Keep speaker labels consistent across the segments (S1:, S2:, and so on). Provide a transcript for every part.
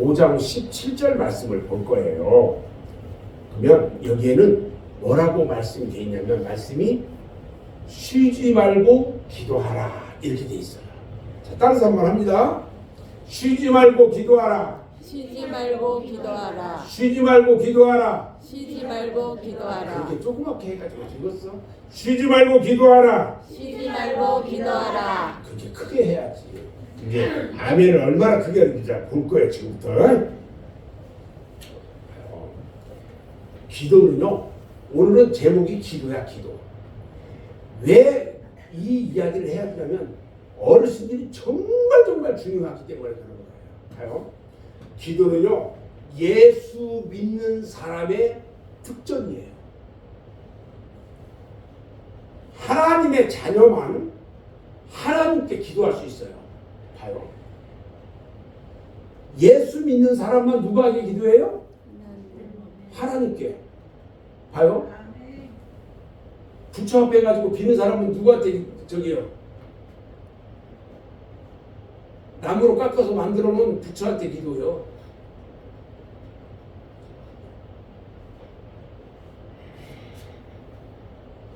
S1: 5장 17절 말씀을 볼 거예요. 그러면 여기에는 뭐라고 말씀이 되어 있냐면 말씀이 쉬지 말고 기도하라 이렇게 되어 있어요. 자, 따라서 한번 합니다. 쉬지 말고 기도하라.
S2: 쉬지 말고 기도하라.
S1: 쉬지 말고 기도하라.
S2: 쉬지 말고 기도하라.
S1: 이렇게 조그맣게 해가지고 읽었어. 쉬지 말고 기도하라.
S2: 쉬지 말고 기도하라.
S1: 그렇게 크게 해야지. 이제 아멘을 얼마나 크게 하는지 볼 거예요 지금부터. 어, 기도는요. 오늘은 제목이 기도야 기도. 왜 이 이야기를 해야 되냐면 어르신들이 정말 정말 중요하기 때문에 그런 거예요. 기도는요. 예수 믿는 사람의 특전이에요. 하나님의 자녀만 하나님께 기도할 수 있어요. 예수 믿는 사람만 누구에게 기도해요? 하나님께. 봐요. 부처 앞에 가지고 비는 사람은 누구한테 저기요? 나무로 깎아서 만들어 놓은 부처한테 기도요.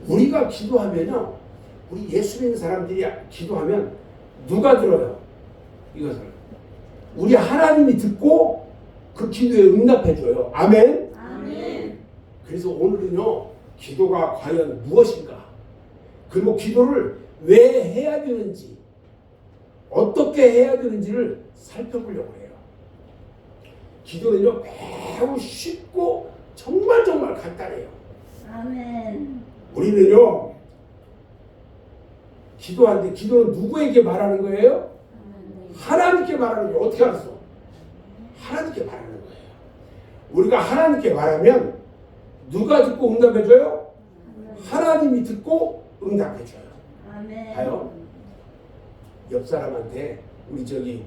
S1: 우리가 기도하면요, 우리 예수 믿는 사람들이 기도하면 누가 들어요? 이것을 우리 하나님이 듣고 그 기도에 응답해 줘요. 아멘.
S2: 아멘.
S1: 그래서 오늘은요, 기도가 과연 무엇인가? 그리고 기도를 왜 해야 되는지, 어떻게 해야 되는지를 살펴보려고 해요. 기도는요, 매우 쉽고 정말 정말 간단해요.
S3: 아멘.
S1: 우리는요, 기도하는데 기도는 누구에게 말하는 거예요? 하나님께 말하는 거예요. 어떻게 알았어? 하나님께 말하는 거예요. 우리가 하나님께 말하면 누가 듣고 응답해줘요? 하나님이 듣고 응답해줘요.
S3: 아멘.
S1: 봐요. 옆 사람한테 우리 저기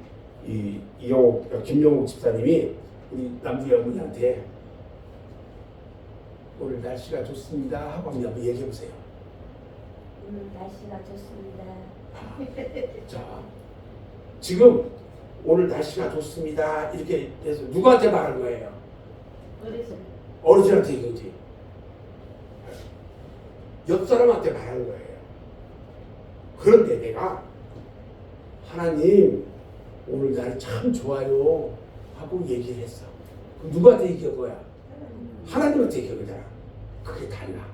S1: 이 이영옥 김영옥 집사님이 우리 남주희 어머니한테 오늘 날씨가 좋습니다 하고 한번 얘기해 보세요.
S3: 오늘 날씨가 좋습니다.
S1: 자, 지금 오늘 날씨가 좋습니다 이렇게 해서 누구한테 말한 거예요?
S3: 어르신.
S1: 어르신한테 얘기지. 옆 사람한테 말하는 거예요. 그런데 내가 하나님 오늘 날이 참 좋아요 하고 얘기를 했어. 누구한테 얘기한 거야? 하나님한테 얘기한 거잖아. 그게 달라.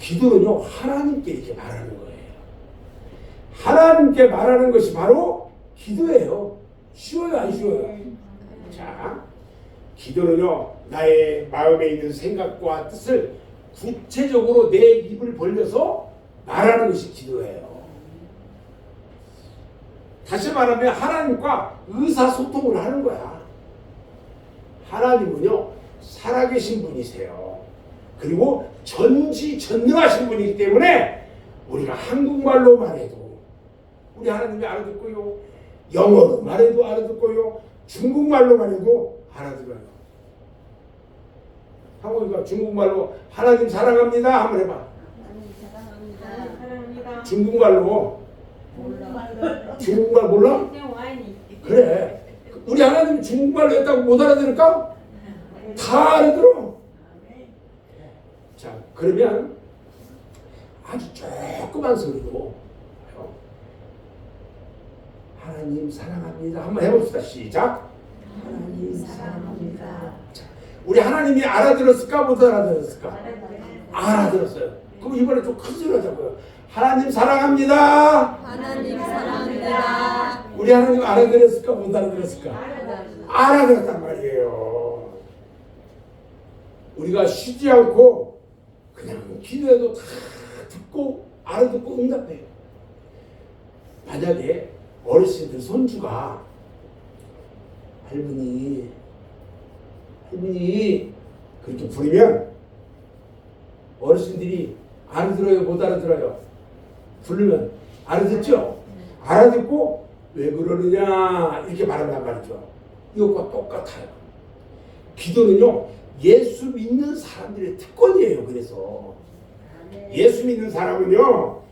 S1: 기도는요 하나님께 이렇게 말하는 거예요. 하나님께 말하는 것이 바로 기도예요. 쉬워요 안 쉬워요? 자, 기도는요, 나의 마음에 있는 생각과 뜻을 구체적으로 내 입을 벌려서 말하는 것이 기도예요. 다시 말하면 하나님과 의사소통을 하는 거야. 하나님은요, 살아계신 분이세요. 그리고 전지전능하신 분이기 때문에 우리가 한국말로만 해도 우리 하나님이 알아듣고요. 영어로 말해도 알아듣고요. 중국말로만 해도 알아들어요. 한국이가 중국말로 하나님 사랑합니다 한번 해봐.
S3: 사랑합니다.
S1: 중국말로
S3: 몰라.
S1: 중국말 몰라? 그래. 우리 하나님 중국말로 했다고 못 알아들을까? 다 알아들어. 자 그러면 아주 조그만 소리로 하나님 사랑합니다 한번 해봅시다. 시작.
S3: 하나님 사랑합니다.
S1: 우리 하나님이 알아들었을까 못 알아들었을까? 알아들었어요. 그럼 이번에 좀 큰 소리 하자고요. 하나님 사랑합니다.
S2: 하나님 사랑합니다.
S1: 우리 하나님 알아들었을까 못 알아들었을까? 알아들었단 말이에요. 우리가 쉬지 않고 그냥 기도해도 다 듣고 알아듣고 응답해요. 만약에 어르신들 손주가 할머니 할머니 그렇게 부르면 어르신들이 알아들어요 못 알아들어요? 부르면 알아듣죠? 알아듣고 왜 그러느냐? 이렇게 말한단 말이죠. 이것과 똑같아요. 기도는요 예수 믿는 사람들의 특권이에요 그래서.
S3: 아멘.
S1: 예수 믿는 사람은요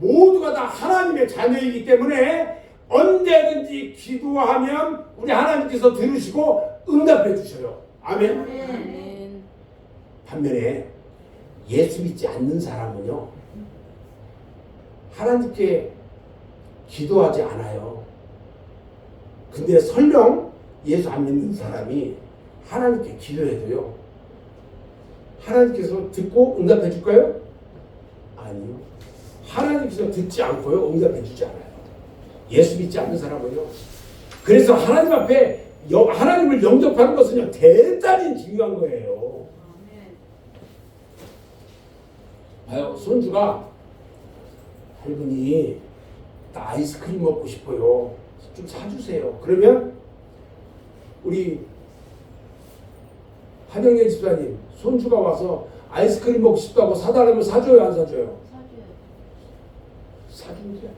S1: 모두가 다 하나님의 자녀이기 때문에 언제든지 기도하면 우리 하나님께서 들으시고 응답해 주셔요. 아멘.
S2: 아멘.
S1: 반면에 예수 믿지 않는 사람은요 하나님께 기도하지 않아요. 근데 설령 예수 안 믿는 사람이 하나님께 기도해도요 하나님께서 듣고 응답해 줄까요? 아니요. 하나님께서 듣지 않고요 응답해 주지 않아요. 예수 믿지 않는 사람은요. 그래서 하나님 앞에 여- 하나님을 영접하는 것은요 대단히 중요한 거예요. 봐요 손주가 할머니 나 아이스크림 먹고 싶어요. 좀 사주세요. 그러면 우리 한영애 집사님 손주가 와서 아이스크림 먹고 싶다고 사달라면 사줘요 안 사줘요? 사준대.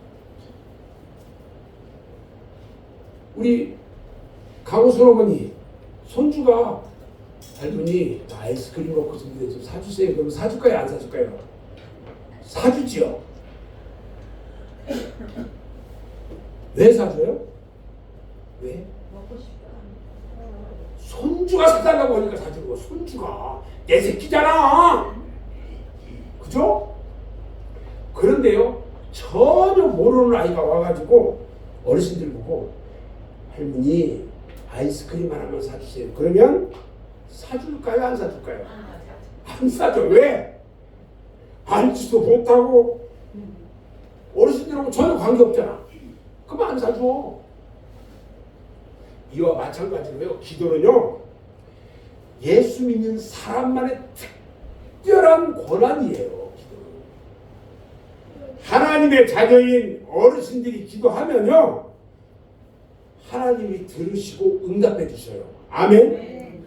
S1: 우리 강호순 어머니 손주가 할머니 나 아이스크림 먹고 싶은데 좀 사주세요. 그러면 사줄까요 안 사줄까요? 사주지요. 왜 사줘요? 왜?
S3: 먹고 싶다.
S1: 손주가 사달라고 하니까 사주는 거 손주가 내 새끼잖아 그죠? 그런데요 전혀 모르는 아이가 와가지고 어르신들 보고 할머니 아이스크림 하나만 사주세요 그러면 사줄까요 안 사줄까요? 안 사줘 왜? 알지도 못하고 어르신들하고 전혀 관계없잖아 그럼 안 사줘 이와 마찬가지로요. 기도는요. 예수 믿는 사람만의 특별한 권한이에요. 기도는. 하나님의 자녀인 어르신들이 기도하면요. 하나님이 들으시고 응답해 주셔요. 아멘.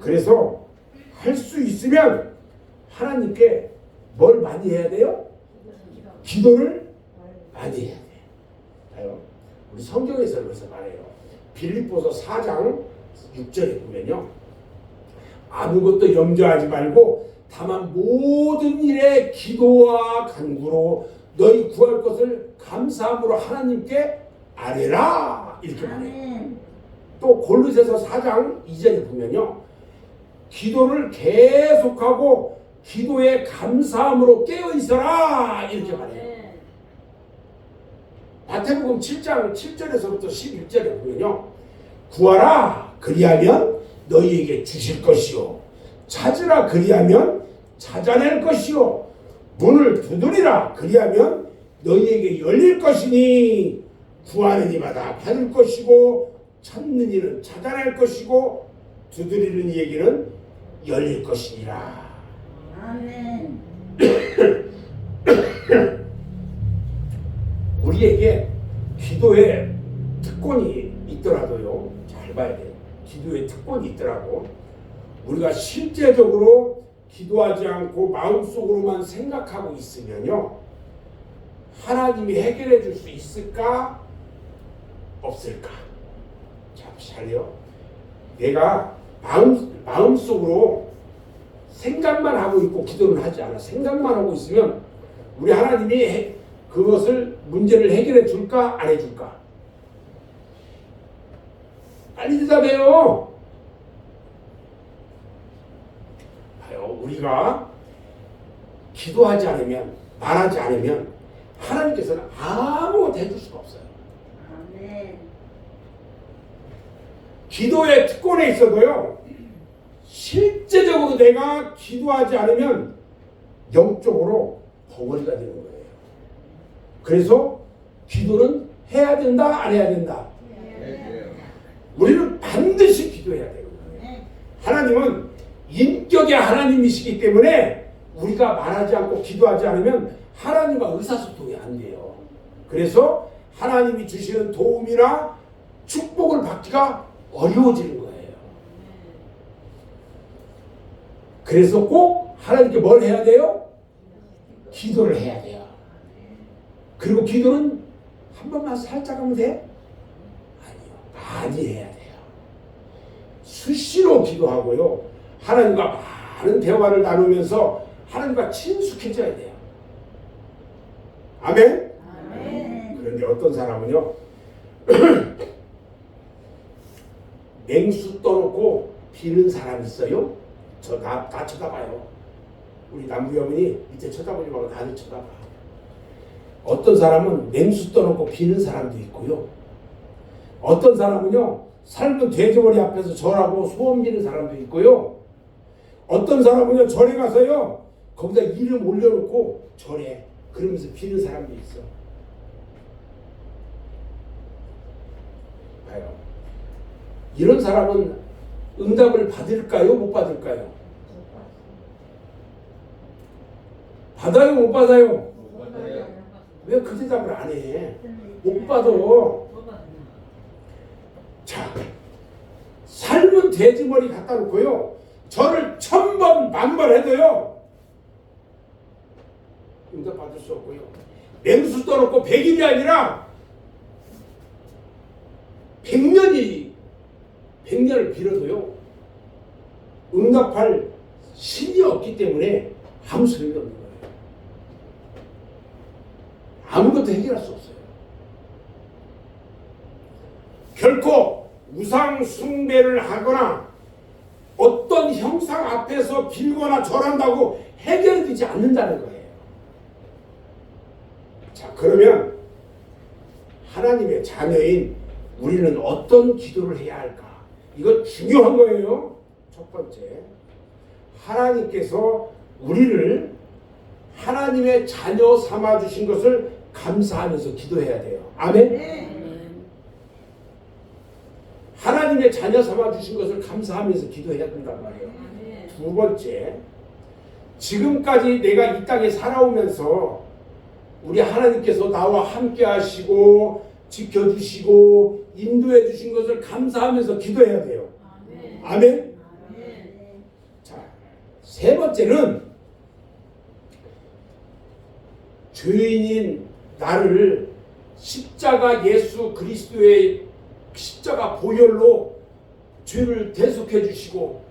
S1: 그래서 할 수 있으면 하나님께 뭘 많이 해야 돼요? 기도를 많이 해야 돼요. 우리 성경에서 그래서 말해요. 빌립보서 4장 6절에 보면요. 아무것도 염려하지 말고 다만 모든 일에 기도와 간구로 너희 구할 것을 감사함으로 하나님께 아뢰라 이렇게 말해요. 또 골로새서 4장 2절에 보면요. 기도를 계속하고 기도에 감사함으로 깨어 있어라 이렇게 말해요. 마태복음 7장 7절에서부터 11절에 보면요. 구하라 그리하면 너희에게 주실 것이요 찾으라 그리하면 찾아낼 것이요 문을 두드리라 그리하면 너희에게 열릴 것이니 구하는 이마다 받을 것이고 찾는 이는 찾아낼 것이고 두드리는 이에게는 열릴 것이니라.
S3: 아멘.
S1: 우리에게 기도에 특권이 있더라도요. 잘 봐야 돼요. 기도에 특권이 있더라고. 우리가 실제적으로 기도하지 않고 마음속으로만 생각하고 있으면요. 하나님이 해결해 줄 수 있을까? 없을까? 자, 잘요. 내가 마음, 마음속으로 생각만 하고 있고 기도는 하지 않아. 생각만 하고 있으면 우리 하나님이 해- 그것을 문제를 해결해 줄까 안 해줄까? 빨리 대답해요. 봐요, 우리가 기도하지 않으면 말하지 않으면 하나님께서는 아무것도 해줄 수가 없어요.
S3: 아멘.
S1: 기도의 특권에 있어도요. 실제적으로 내가 기도하지 않으면 영적으로 벙어리가 되는 거예요. 그래서 기도는 해야 된다, 안 해야 된다. 우리는 반드시 기도해야 되는 거예요. 하나님은 인격의 하나님이시기 때문에 우리가 말하지 않고 기도하지 않으면 하나님과 의사소통이 안 돼요. 그래서 하나님이 주시는 도움이나 축복을 받기가 어려워지는 거예요. 그래서 꼭 하나님께 뭘 해야 돼요? 기도를 해야 돼요. 그리고 기도는 한 번만 살짝 하면 돼? 아니요. 많이 해야 돼요. 수시로 기도하고요. 하나님과 많은 대화를 나누면서 하나님과 친숙해져야 돼요. 아멘? 어떤 사람은요 냉수 떠놓고 비는 사람 있어요? 저다 다 쳐다봐요. 우리 남부여문이 밑에 쳐다보지 말고 다들 쳐다봐. 어떤 사람은 냉수 떠놓고 비는 사람도 있고요. 어떤 사람은요 삶은 돼지머리 앞에서 절하고 소원 비는 사람도 있고요. 어떤 사람은요 절에 가서요 거기다 이름 올려놓고 절해 그러면서 비는 사람도 있어. 봐요. 이런 사람은 응답을 받을까요? 못 받을까요? 받아요? 못 받아요? 왜 그 대답을 안 해? 못 받아. 자, 삶은 돼지머리 갖다 놓고요. 저를 천번 만번 해도요. 응답 받을 수 없고요. 맹수 떠놓고 백일이 아니라 백년이 백년을 빌어도요. 응답할 신이 없기 때문에 아무 소용이 없는 거예요. 아무것도 해결할 수 없어요. 결코 우상 숭배를 하거나 어떤 형상 앞에서 빌거나 절한다고 해결되지 않는다는 거예요. 자, 그러면 하나님의 자녀인 우리는 어떤 기도를 해야 할까? 이거 중요한 거예요. 첫 번째. 하나님께서 우리를 하나님의 자녀 삼아 주신 것을 감사하면서 기도해야 돼요. 아멘.
S2: 아멘.
S1: 하나님의 자녀 삼아 주신 것을 감사하면서 기도해야 된단 말이에요. 두 번째, 지금까지 내가 이 땅에 살아오면서 우리 하나님께서 나와 함께 하시고 지켜주시고 인도해 주신 것을 감사하면서 기도해야 돼요. 아멘. 자, 세 번째는 죄인인 나를 십자가 예수 그리스도의 십자가 보혈로 죄를 대속해 주시고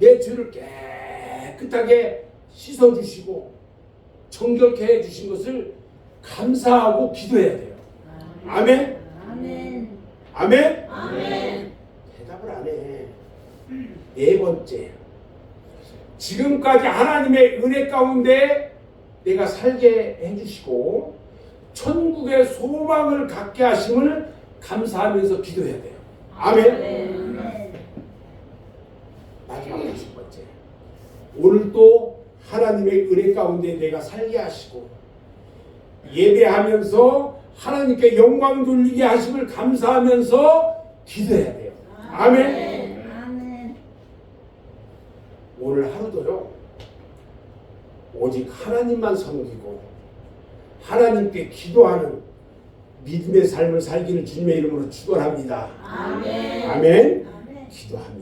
S1: 내 죄를 깨끗하게 씻어 주시고 정결케 해 주신 것을 감사하고 기도해야 돼요.
S3: 아멘.
S1: 아멘.
S2: 아멘.
S1: 대답을 안 해. 네 번째. 지금까지 하나님의 은혜 가운데 내가 살게 해주시고 천국의 소망을 갖게 하심을 감사하면서 기도해야 돼요. 아멘.
S3: 아멘.
S1: 마지막 다섯 번째. 오늘 또 하나님의 은혜 가운데 내가 살게 하시고 예배하면서 하나님께 영광 돌리게 하심을 감사하면서 기도해야 돼요. 아멘.
S3: 아멘.
S1: 오늘 하루도요. 오직 하나님만 섬기고 하나님께 기도하는 믿음의 삶을 살기를 주님의 이름으로 축원합니다.
S2: 아멘.
S1: 아멘.
S3: 아멘.
S1: 기도합니다.